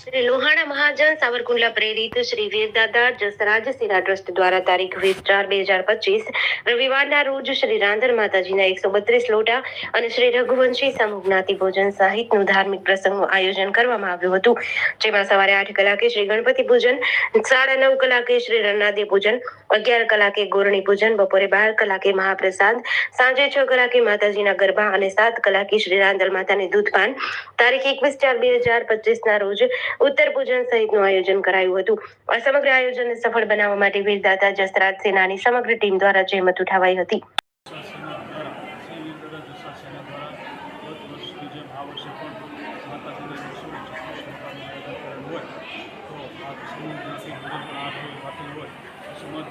શ્રી લોહાણા મહાજન સાવરકુંડલા પ્રેરિત શ્રી વીરદાદા જસરાજ સેના ટ્રસ્ટ દ્વારા તારીખ વીસ ચાર બે હજાર પચીસ રવિવારના રોજ શ્રી રાંધણ માતાજીના એકસો બત્રીસ લોટા અને શ્રી રઘુવંશી સમૂહ જ્ઞાતિ ભોજન સહિતનું ધાર્મિક પ્રસંગનું આયોજન કરવામાં આવ્યું હતું. જેમાં સવારે આઠ કલાકે શ્રી ગણપતિ પૂજન સાડા નવ કલાકે શ્રી રણનાદય પૂજન અગિયાર કલાકે ગોરણી પૂજન બપોરે બાર કલાકે મહાપ્રસાદ, સાંજે છ કલાકે માતાજીના ગરબા અને સાત કલાકે શ્રી રાંધલ માતાને દૂધપાન. તારીખ એકવીસ ચાર બે હજાર પચીસના રોજ ઉત્તર પૂજન સહિતનું આયોજન કરાયું હતું. આ સમગ્ર આયોજનને સફળ બનાવવા માટે વીરદાતા જસરાજ સેનાની સમગ્ર ટીમ દ્વારા જહેમત ઉઠાવાઈ હતી. સમાજ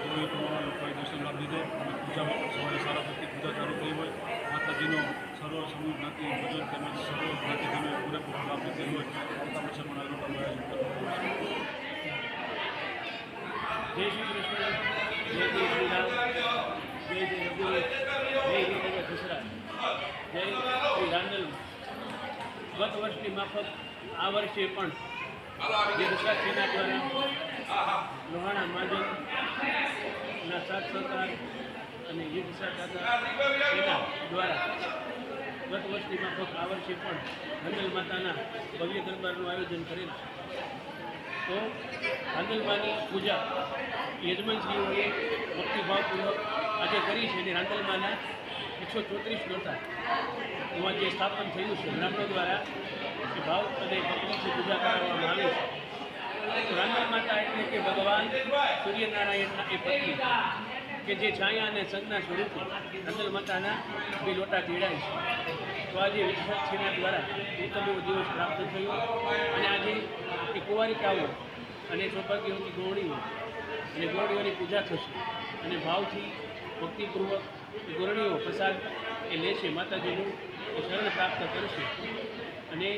ગોળી પ્રમાણે લોકોએ દર્શન લાભ લીધો અને પૂજામાં પણ સવારે સારા ભક્તિ પૂજા ચાલુ થઈ હોય. માતાજીનો સર્વ સમૂહ જ્ઞાતિ ભજન તેમજ સર્વ જ્ઞાતિજનો પૂરેપૂરો લાભ લીધેલો હોય. આવતા વર્ષે પણ આ લોકોનું જય શ્રી કૃષ્ણ. જય જય શ્રી રામ જય જય રઘુવીર. જય જય શ્રી રાંદલ ગત વર્ષની માફક આ વર્ષે પણ જે ગુજરાત લોહાણા મહાજનના સાથ સરકાર અને યુદ્ધ સેના દ્વારા ગત વર્ષની માફક આ વર્ષે પણ હંગલ માતાના ભવ્ય દરબારનું આયોજન કરેલ તો રાંદલમાની પૂજા યજમાનશ્રીઓએ ભક્તિભાવપૂર્વક આજે કરી છે અને રાંદલમાના એકસો ચોત્રીસ નોતા એમાં જે સ્થાપન થયું છે, બ્રાહ્મણો દ્વારા ભાવ અને ભક્તિથી પૂજા કરાવવામાં આવી છે. એટલે કે ભગવાન સૂર્યનારાયણના એ પત્ની, કે જે છાયા અને સંજ્ઞા સ્વરૂપે રાંદલ માતાના બે લોટા તેડાય છે. તો આજે વિશ્વાસ સેના દ્વારા એવો દિવસ પ્રાપ્ત થયો અને આજે એ કુંવારિકાઓ અને સૌભાગ્યવતી ગોળીઓ અને ગોળીઓની પૂજા થશે અને ભાવથી ભક્તિપૂર્વક ગોરણીઓ પ્રસાદ એ લેશે, માતાજીનું એ શરણ પ્રાપ્ત કરશે અને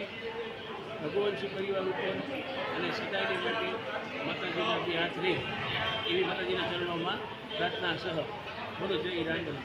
ભગવંશી પરિવાર ઉપર અને સદાયને માટે માતાજીના બે હાથ રહે એવી માતાજીના ચરણોમાં પ્રાર્થના સહ બોલો જય રાંડલ